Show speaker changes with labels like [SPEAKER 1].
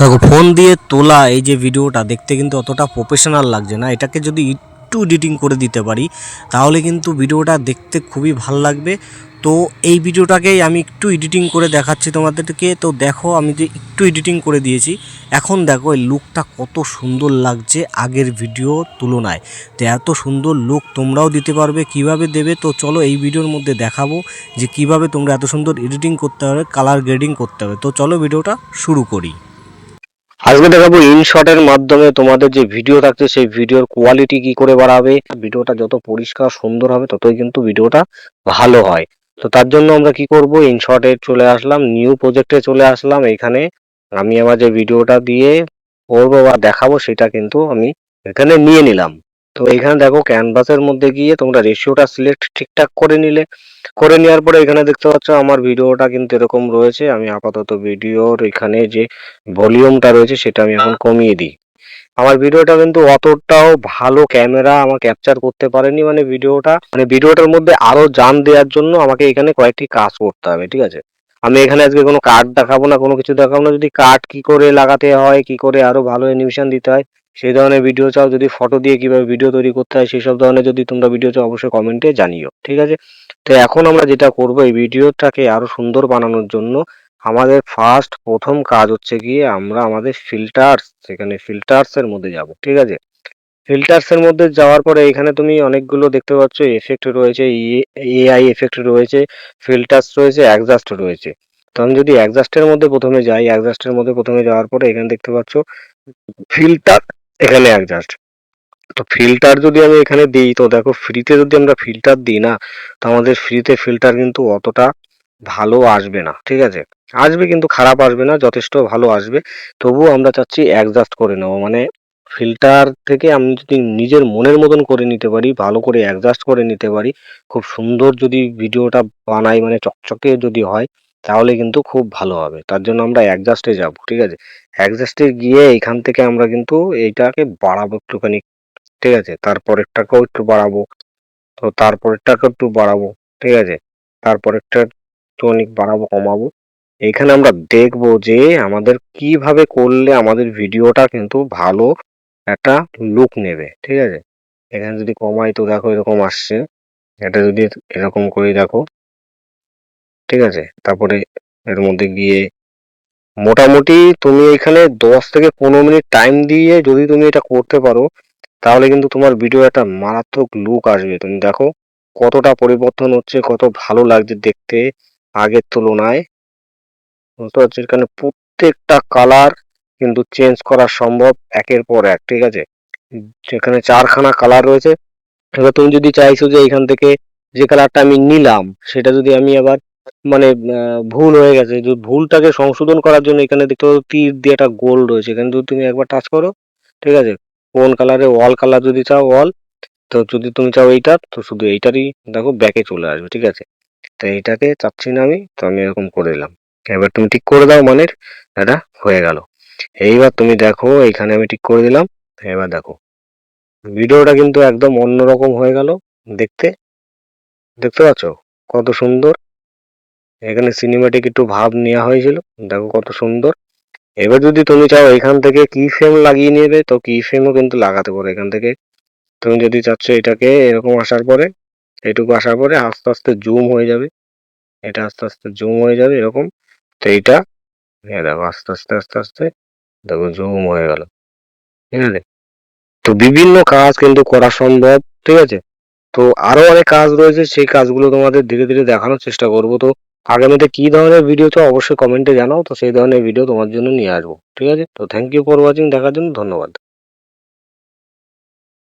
[SPEAKER 1] দেখো ফোন দিয়ে তোলা এই যে ভিডিওটা দেখতে কিন্তু অতটা প্রফেশনাল লাগছে না। এটাকে যদি একটু এডিটিং করে দিতে পারি, তাহলে কিন্তু ভিডিওটা দেখতে খুবই ভালো লাগবে। তো এই ভিডিওটাকেই আমি একটু এডিটিং করে দেখাচ্ছি তোমাদেরকে। তো দেখো, আমি যে একটু এডিটিং করে দিয়েছি, এখন দেখো, এই লুকটা কত সুন্দর লাগছে আগের ভিডিও তুলনায়। তো এত সুন্দর লুক তোমরাও দিতে পারবে, কীভাবে দেবে? তো চলো এই ভিডিওর মধ্যে দেখাবো যে কীভাবে তোমরা এত সুন্দর এডিটিং করতে হবে কালার গ্রেডিং করতে হবে। তো চলো ভিডিওটা শুরু করি। আজকে দেখাবো ইনশটের মাধ্যমে তোমাদের যে ভিডিও থাকছে, সেই ভিডিওর কোয়ালিটি কি করে বাড়াবে। ভিডিওটা যত পরিষ্কার, সুন্দর হবে, ততই কিন্তু ভিডিওটা ভালো হয়। তো তার জন্য আমরা কি করব? ইনশটে চলে আসলাম নিউ প্রজেক্টে চলে আসলাম। এখানে আমি আমার যে ভিডিওটা দিয়ে করব বা দেখাবো, সেটা কিন্তু আমি এখানে নিয়ে নিলাম। তো এখানে দেখো ক্যানভাসের মধ্যে গিয়ে তোমরা রেশিওটা সিলেক্ট ঠিকঠাক করে নিলে। করে নেওয়ার পরে এখানে দেখতে পাচ্ছ আমার ভিডিওটা কিন্তু এরকম রয়েছে। আমি আপাতত ভিডিওর এখানে যে ভলিউমটা রয়েছে সেটা আমি এখন কমিয়ে দিই। আমার ভিডিওটা কিন্তু অতটাও ভালো ক্যামেরা আমার ক্যাপচার করতে পারেনি মানে ভিডিওটা মানে ভিডিওটার মধ্যে আরও জান দেওয়ার জন্য আমাকে এখানে কয়েকটি কাজ করতে হবে, ঠিক আছে? আমি এখানে আজকে কোনো কার্ড দেখাবো না, কোনো কিছু দেখাবো না। যদি কার্ড কি করে লাগাতে হয়, কি করে আরও ভালো অ্যানিমেশন দিতে হয় সেই ধরনের ভিডিও চাও, যদি ফটো দিয়ে কীভাবে ভিডিও তৈরি করতে হয়, সেই সব ধরনের যদি তোমরা ভিডিও চাও, অবশ্যই কমেন্টে জানিও, ঠিক আছে? তো এখন আমরা যেটা করব, এই ভিডিওটাকে আরও সুন্দর বানানোর জন্য আমাদের ফার্স্ট প্রথম কাজ হচ্ছে গিয়ে আমরা আমাদের ফিল্টার্স সেখানে ফিল্টার্স এর মধ্যে যাব, ঠিক আছে? ফিল্টার্স এর মধ্যে যাওয়ার পরে এখানে তুমি অনেকগুলো দেখতে পাচ্ছ এফেক্ট রয়েছে এআই এফেক্ট রয়েছে ফিল্টার্স রয়েছে অ্যাডজাস্ট রয়েছে। তো আমি যদি অ্যাডজাস্টের মধ্যে প্রথমে যাই অ্যাডজাস্টের মধ্যে প্রথমে যাওয়ার পরে এখানে দেখতে পাচ্ছ ফিল্টার এখানে অ্যাডজাস্ট তো ফিল্টার যদি আমি এখানে দিই, তো দেখো ফ্রিতে যদি আমরা ফিল্টার দিই না, তো আমাদের ফ্রিতে ফিল্টার কিন্তু অতটা ভালো আসবে না, ঠিক আছে? আসবে কিন্তু খারাপ আসবে না, যথেষ্ট ভালো আসবে। তবুও আমরা চাচ্ছি অ্যাডজাস্ট করে নেব মানে ফিল্টার থেকে আমি যদি নিজের মনের মতন করে নিতে পারি, ভালো করে অ্যাডজাস্ট করে নিতে পারি, খুব সুন্দর যদি ভিডিওটা বানাই মানে চকচকে যদি হয় তাহলে কিন্তু খুব ভালো হবে। তার জন্য আমরা অ্যাডজাস্টে যাব, ঠিক আছে? অ্যাডজাস্টে গিয়ে এখান থেকে আমরা কিন্তু এইটাকে বাড়াবো একটুখানি, ঠিক আছে? তারপরেরটাকেও একটু বাড়াবো। তো তারপরেরটাকেও একটু বাড়াবো, ঠিক আছে? তারপরেরটা একটুখানি বাড়াবো, কমাবো। এখানে আমরা দেখব যে আমাদের কীভাবে করলে আমাদের ভিডিওটা কিন্তু ভালো একটা লুক নেবে, ঠিক আছে? এখানে যদি কমাই তো দেখো এরকম আসছে। এটা যদি এরকম করে দেখো। ঠিক আছে? তারপরে এর মধ্যে গিয়ে মোটামুটি তুমি এখানে দশ থেকে পনেরো মিনিট টাইম দিয়ে যদি তুমি এটা করতে পারো, তাহলে কিন্তু তোমার ভিডিও একটা মারাত্মক লুক আসবে। তুমি দেখো কতটা পরিবর্তন হচ্ছে, কত ভালো লাগছে দেখতে আগের তুলনায়। বুঝতে পারছি? এখানে প্রত্যেকটা কালার কিন্তু চেঞ্জ করা সম্ভব একের পর এক, ঠিক আছে? সেখানে চারখানা কালার রয়েছে, এবার তুমি যদি চাইছো যে এখান থেকে যে কালারটা আমি নিলাম, সেটা যদি আমি আবার মানে ভুল হয়ে গেছে। যে ভুলটাকে সংশোধন করার জন্য এখানে দেখতে পাচ্ছ তীর দিয়ে একটা গোল রয়েছে। এখানে যদি তুমি একবার টাচ করো, ঠিক আছে? কোন কালারে ওয়াল কালার যদি চাও ওয়াল তো যদি তুমি চাও এইটা তো শুধু এইটারই দেখো ব্যাকে চলে আসবে, ঠিক আছে? তো এইটাকে চাচ্ছি না আমি, তো আমি এরকম করে দিলাম। এবার তুমি ঠিক করে দাও মানে এটা হয়ে গেল। এইবার তুমি দেখো এখানে আমি ঠিক করে দিলাম। এবার দেখো ভিডিওটা কিন্তু একদম অন্যরকম হয়ে গেল দেখতে। দেখতে পাচ্ছ? কত সুন্দর। এখানে সিনেমাটিক একটু ভাব নেওয়া হয়েছিল। দেখো কত সুন্দর। এবার যদি তুমি চাও এখান থেকে কি ফ্রেম লাগিয়ে নেবে, তো কি ফ্রেমও কিন্তু লাগাতে পারো এখান থেকে। তুমি যদি চাচ্ছ এটাকে এরকম আসার পরে এইটুকু আসার পরে আস্তে আস্তে জুম হয়ে যাবে। এটা আস্তে আস্তে জুম হয়ে যাবে এরকম। তো এইটা হ্যাঁ দেখো আস্তে আস্তে আস্তে আস্তে, দেখো জুম হয়ে গেল। ঠিক আছে? তো বিভিন্ন কাজ কিন্তু করা সম্ভব, ঠিক আছে? তো আরও অনেক কাজ রয়েছে, সেই কাজগুলো তোমাদের ধীরে ধীরে দেখানোর চেষ্টা করব। তো আগামীতে কি ধরনের ভিডিও চাও অবশ্যই কমেন্টে জানাও, তো সেই ধরনের ভিডিও তোমার জন্য নিয়ে আসব। ঠিক আছে? তো থ্যাংক ইউ ফর ওয়াচিং দেখার জন্য ধন্যবাদ।